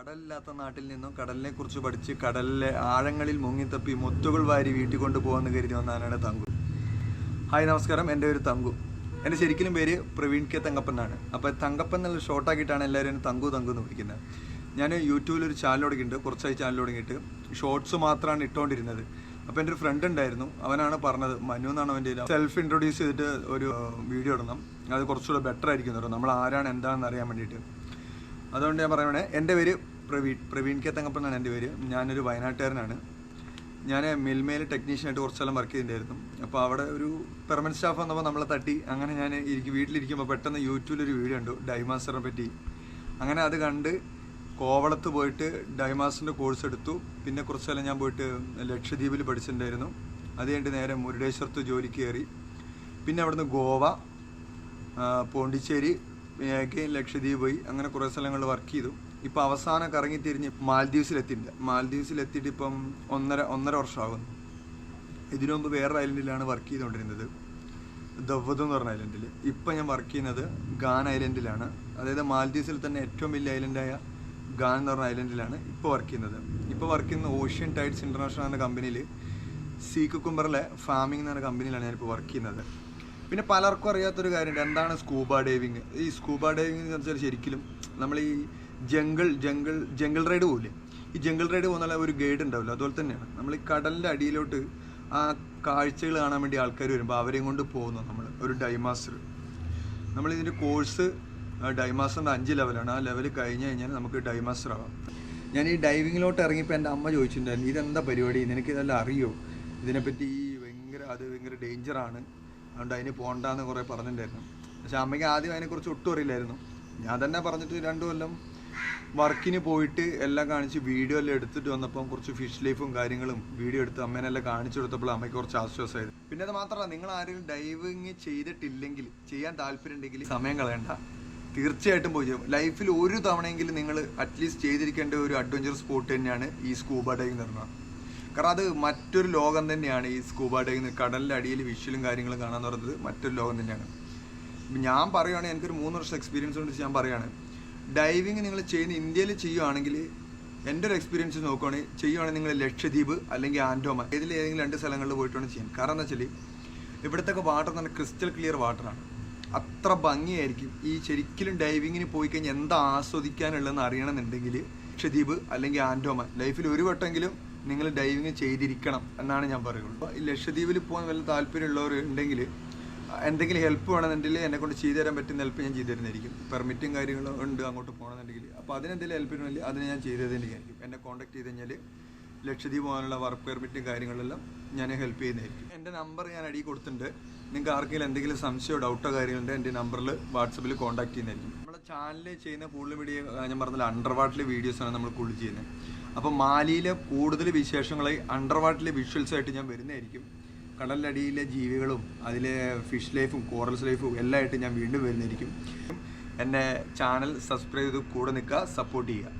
കടലില്ലാത്ത നാട്ടിൽ നിന്നും കടലിനെ കുറിച്ച് പഠിച്ച് കടലിലെ ആഴങ്ങളിൽ മുങ്ങിത്തപ്പി മുത്തുകൾ വാരി വീട്ടിൽ കൊണ്ടുപോകാന്ന് കരുതി വന്നാണ് തങ്കു. ഹായ് നമസ്കാരം. എന്റെ ഒരു തങ്കു. എന്റെ ശരിക്കും പേര് പ്രവീൺ കെ തങ്കപ്പൻ എന്നാണ്. അപ്പോൾ തങ്കപ്പൻ എന്നുള്ള ഷോർട്ടാക്കിയിട്ടാണ് എല്ലാവരും എന്നെ തങ്കു തങ്കു എന്ന് വിളിക്കുന്നത്. ഞാൻ യൂട്യൂബിൽ ഒരു ചാനൽ തുടങ്ങിയിട്ടുണ്ട്. കുറച്ചായി ചാനൽ തുടങ്ങിയിട്ട്. ഷോർട്സ് മാത്രമാണ് ഇട്ടുകൊണ്ടിരുന്നത് അപ്പോൾ എന്റെ ഒരു ഫ്രണ്ട് ഉണ്ടായിരുന്നു. അവനാണ് പറഞ്ഞത് മനു എന്നാണ് അവന്റെ സെൽഫ് ഇൻട്രൊഡ്യൂസ് ചെയ്തിട്ട് ഒരു വീഡിയോ ഇടണം. അത് കുറച്ചുകൂടെ ബെറ്റർ ആയിരിക്കും. നമ്മൾ ആരാണ് എന്താണെന്ന് അറിയാൻ വേണ്ടിയിട്ട്. അതുകൊണ്ട് ഞാൻ പറയണേ എന്റെ പേര് പ്രവീൺ പ്രവീൺ കെ തങ്കപ്പൻ എന്നാണ് എന്റെ പേര്. ഞാനൊരു വയനാട്ടുകാരനാണ്. ഞാൻ മിൽമയിൽ ടെക്നീഷ്യനായിട്ട് കുറച്ചെല്ലാം വർക്ക് ചെയ്തിട്ടുണ്ടായിരുന്നു. അപ്പോൾ അവിടെ ഒരു പെർമനന്റ് സ്റ്റാഫ് വന്നപ്പോൾ നമ്മളെ തട്ടി. അങ്ങനെ ഞാൻ ഇരിക്കും വീട്ടിലിരിക്കുമ്പോൾ പെട്ടെന്ന് യൂട്യൂബിലൊരു വീഡിയോ ഉണ്ട് ഡൈമാസ്റ്ററിനെ പറ്റി. അങ്ങനെ അത് കണ്ട് കോവളത്ത് പോയിട്ട് ഡൈമാസ്റ്ററിന്റെ കോഴ്സ് എടുത്തു. പിന്നെ കുറച്ചെല്ലാം ഞാൻ പോയിട്ട് ലക്ഷദ്വീപിൽ പഠിച്ചിട്ടുണ്ടായിരുന്നു. അത് കഴിഞ്ഞിട്ട് നേരെ മുരുടേശ്വരത്ത് ജോലിക്ക് കയറി. പിന്നെ അവിടുന്ന് ഗോവ പോണ്ടിച്ചേരി again ലക്ഷദ്വീപ് പോയി. അങ്ങനെ കുറേ സ്ഥലങ്ങളിൽ വർക്ക് ചെയ്തു. ഇപ്പോൾ അവസാനം കറങ്ങി തിരിഞ്ഞ് മാൽദീവ്സിൽ എത്തിയിട്ട് ഇപ്പം ഒന്നര ഒന്നര വർഷമാകുന്നു. ഇതിനു മുമ്പ് വേറൊരു ഐലൻഡിലാണ് വർക്ക് ചെയ്തുകൊണ്ടിരുന്നത്. ദവ്വത് എന്ന് പറഞ്ഞ ഐലൻഡിൽ ഇപ്പം ഞാൻ വർക്ക് ചെയ്യുന്നത് ഗാൻ ഐലൻഡിലാണ് അതായത് മാൽദ്വീപ്സിൽ തന്നെ ഏറ്റവും വലിയ ഐലൻഡായ ഗാൻ എന്ന് പറഞ്ഞ ഐലൻഡിലാണ് ഇപ്പോൾ വർക്ക് ചെയ്യുന്നത്. ഇപ്പോൾ വർക്ക് ചെയ്യുന്ന ഓഷ്യൻ ടൈഡ്സ് ഇന്റർനാഷണൽ എന്ന കമ്പനിയിൽ സീ കുക്കുംബറിലെ ഫാമിംഗ് എന്ന് പറഞ്ഞ കമ്പനിയിലാണ് ഞാനിപ്പോൾ വർക്ക് ചെയ്യുന്നത്. പിന്നെ പലർക്കും അറിയാത്തൊരു കാര്യമുണ്ട്. എന്താണ് സ്കൂബ ഡൈവിങ് ഈ സ്കൂബ ഡൈവിങ് എന്ന് വെച്ചാൽ ശരിക്കും നമ്മൾ ഈ ജംഗിൾ ജംഗിൾ ജംഗിൾ റൈഡ് പോലെ ഈ ജംഗിൾ റൈഡ് പോകുന്ന ഒരു ഗൈഡ് ഉണ്ടാവില്ല? അതുപോലെ തന്നെയാണ്. നമ്മൾ ഈ കടലിന്റെ അടിയിലോട്ട് ആ കാഴ്ചകൾ കാണാൻ വേണ്ടി ആൾക്കാർ വരുമ്പോൾ അവരെയും കൊണ്ട് പോകുന്നു നമ്മൾ ഒരു ഡൈമാസ്റ്റർ നമ്മൾ ഇതിന്റെ കോഴ്സ് ഡൈമാസ്റ്ററിന്റെ അഞ്ച് ലെവലാണ് ആ ലെവൽ കഴിഞ്ഞ് കഴിഞ്ഞാൽ നമുക്ക് ഡൈമാസ്റ്റർ ആവാം. ഞാൻ ഈ ഡൈവിങ്ങിലോട്ട് ഇറങ്ങിയപ്പോൾ എന്റെ അമ്മ ചോദിച്ചിട്ടുണ്ടായിരുന്നു ഇതെന്താ പരിപാടി? നിനക്ക് ഇതെല്ലാം അറിയോ? ഇതിനെപ്പറ്റി ഈ ഭയങ്കര അത് ഭയങ്കര ഡേഞ്ചറാണ് അതുകൊണ്ട് അതിന് പോകണ്ടെന്ന് കുറേ പറഞ്ഞിട്ടുണ്ടായിരുന്നു. പക്ഷെ അമ്മയ്ക്ക് ആദ്യം അതിനെക്കുറിച്ച് ഒട്ടും അറിയില്ലായിരുന്നു. ഞാൻ തന്നെ പറഞ്ഞിട്ട് രണ്ടു കൊല്ലം വർക്കിന് പോയിട്ട് എല്ലാം കാണിച്ച് വീഡിയോ എല്ലാം എടുത്തിട്ട് വന്നപ്പം കുറച്ച് ഫിഷ് ലൈഫും കാര്യങ്ങളും വീഡിയോ എടുത്ത് അമ്മേനെല്ലാം കാണിച്ചു കൊടുത്തപ്പോൾ അമ്മയ്ക്ക് കുറച്ച് ആശ്വാസമായത്. പിന്നെ അത് മാത്രമല്ല നിങ്ങൾ ആരെങ്കിലും ഡൈവിങ് ചെയ്തിട്ടില്ലെങ്കിൽ ചെയ്യാൻ താല്പര്യം ഉണ്ടെങ്കിൽ സമയം കളയണ്ട. തീർച്ചയായിട്ടും പോയി ചെയ്യും. ലൈഫിൽ ഒരു തവണയെങ്കിലും നിങ്ങൾ അറ്റ്ലീസ്റ്റ് ചെയ്തിരിക്കേണ്ട ഒരു അഡ്വഞ്ചർ സ്പോട്ട് തന്നെയാണ് ഈ സ്കൂബ ഡൈവിംഗ് എന്ന് കാരണം അത് മറ്റൊരു ലോകം തന്നെയാണ് ഈ സ്കൂബ ഡൈവിങ് കടലിന്റെ അടിയിൽ വിഷ്വലും കാര്യങ്ങളും കാണാന്ന് പറയുന്നത് മറ്റൊരു ലോകം തന്നെയാണ്. ഞാൻ പറയുകയാണെങ്കിൽ എനിക്കൊരു മൂന്ന് വർഷം എക്സ്പീരിയൻസ് കൊണ്ട് ഞാൻ പറയുകയാണ് ഡൈവിങ് നിങ്ങൾ ചെയ്യുന്ന ഇന്ത്യയിൽ ചെയ്യുകയാണെങ്കിൽ എന്റെ ഒരു എക്സ്പീരിയൻസ് നോക്കുകയാണെങ്കിൽ ചെയ്യുകയാണെങ്കിൽ നിങ്ങൾ ലക്ഷദ്വീപ് അല്ലെങ്കിൽ ആൻഡോമ ഇതിൽ ഏതെങ്കിലും രണ്ട് സ്ഥലങ്ങളിൽ പോയിട്ടാണ് ചെയ്യാൻ. കാരണം എന്താ വെച്ചാൽ ഇവിടുത്തെ വാട്ടർ നല്ല ക്രിസ്റ്റൽ ക്ലിയർ വാട്ടറാണ് അത്ര ഭംഗിയായിരിക്കും. ഈ ശരിക്കും ഡൈവിങ്ങിന് പോയി കഴിഞ്ഞാൽ എന്താ ആസ്വദിക്കാനുള്ളതെന്ന് അറിയണമെന്നുണ്ടെങ്കിൽ ലക്ഷദ്വീപ് അല്ലെങ്കിൽ ആൻഡോമ. ലൈഫിൽ ഒരു വട്ടമെങ്കിലും നിങ്ങൾ ഡൈവിങ് ചെയ്തിരിക്കണം എന്നാണ് ഞാൻ പറയുള്ളൂ. ലക്ഷദ്വീപിൽ പോകാൻ വല്ല താല്പര്യമുള്ളവർ ഉണ്ടെങ്കിൽ എന്തെങ്കിലും ഹെൽപ്പ് വേണമെന്നുണ്ടെങ്കിൽ എന്നെ കൊണ്ട് ചെയ്തു തരാൻ പറ്റുന്ന ഹെൽപ്പ് ഞാൻ ചെയ്തു തരുന്നതായിരിക്കും. പെർമിറ്റും കാര്യങ്ങളും ഉണ്ട് അങ്ങോട്ട് പോകണമെന്നുണ്ടെങ്കിൽ. അപ്പോൾ അതിനെന്തെങ്കിലും ഹെൽപ്പ് വേണമെങ്കിൽ അതിന് ഞാൻ ചെയ്തു തരുന്നതായിരിക്കും. എന്നെ കോൺടാക്ട് ചെയ്ത് കഴിഞ്ഞാൽ ലക്ഷദ്വീപ് പോകാനുള്ള വർക്ക് പെർമിറ്റും കാര്യങ്ങളെല്ലാം ഞാൻ ഹെൽപ്പ് ചെയ്യുന്നതായിരിക്കും. എന്റെ നമ്പർ ഞാൻ അടി കൊടുത്തിട്ടുണ്ട്. നിങ്ങൾക്ക് ആർക്കെങ്കിലും എന്തെങ്കിലും സംശയമോ ഡൗട്ടോ കാര്യങ്ങളുണ്ട് എന്റെ നമ്പറിൽ വാട്സപ്പിൽ കോൺടാക്ട് ചെയ്യുന്നതായിരിക്കും. നമ്മുടെ ചാനലിൽ ചെയ്യുന്ന കൂടുതൽ വീഡിയോ ഞാൻ പറഞ്ഞാൽ അണ്ടർ വാട്ടിലെ വീഡിയോസാണ് നമ്മൾ കൂടുതൽ ചെയ്യുന്നത്. അപ്പോൾ മാലിയിലെ കൂടുതൽ വിശേഷങ്ങളെ അണ്ടർ വാട്ടിലെ വിഷ്വൽസ് ആയിട്ട് ഞാൻ വരുന്നതായിരിക്കും. കടലടിയിലെ ജീവികളും അതിലെ ഫിഷ് ലൈഫും കോറൽസ് ലൈഫും എല്ലാമായിട്ട് ഞാൻ വീണ്ടും വരുന്നതായിരിക്കും. എന്റെ ചാനൽ സബ്സ്ക്രൈബ് ചെയ്ത് കൂടെ നിൽക്കുക സപ്പോർട്ട് ചെയ്യുക.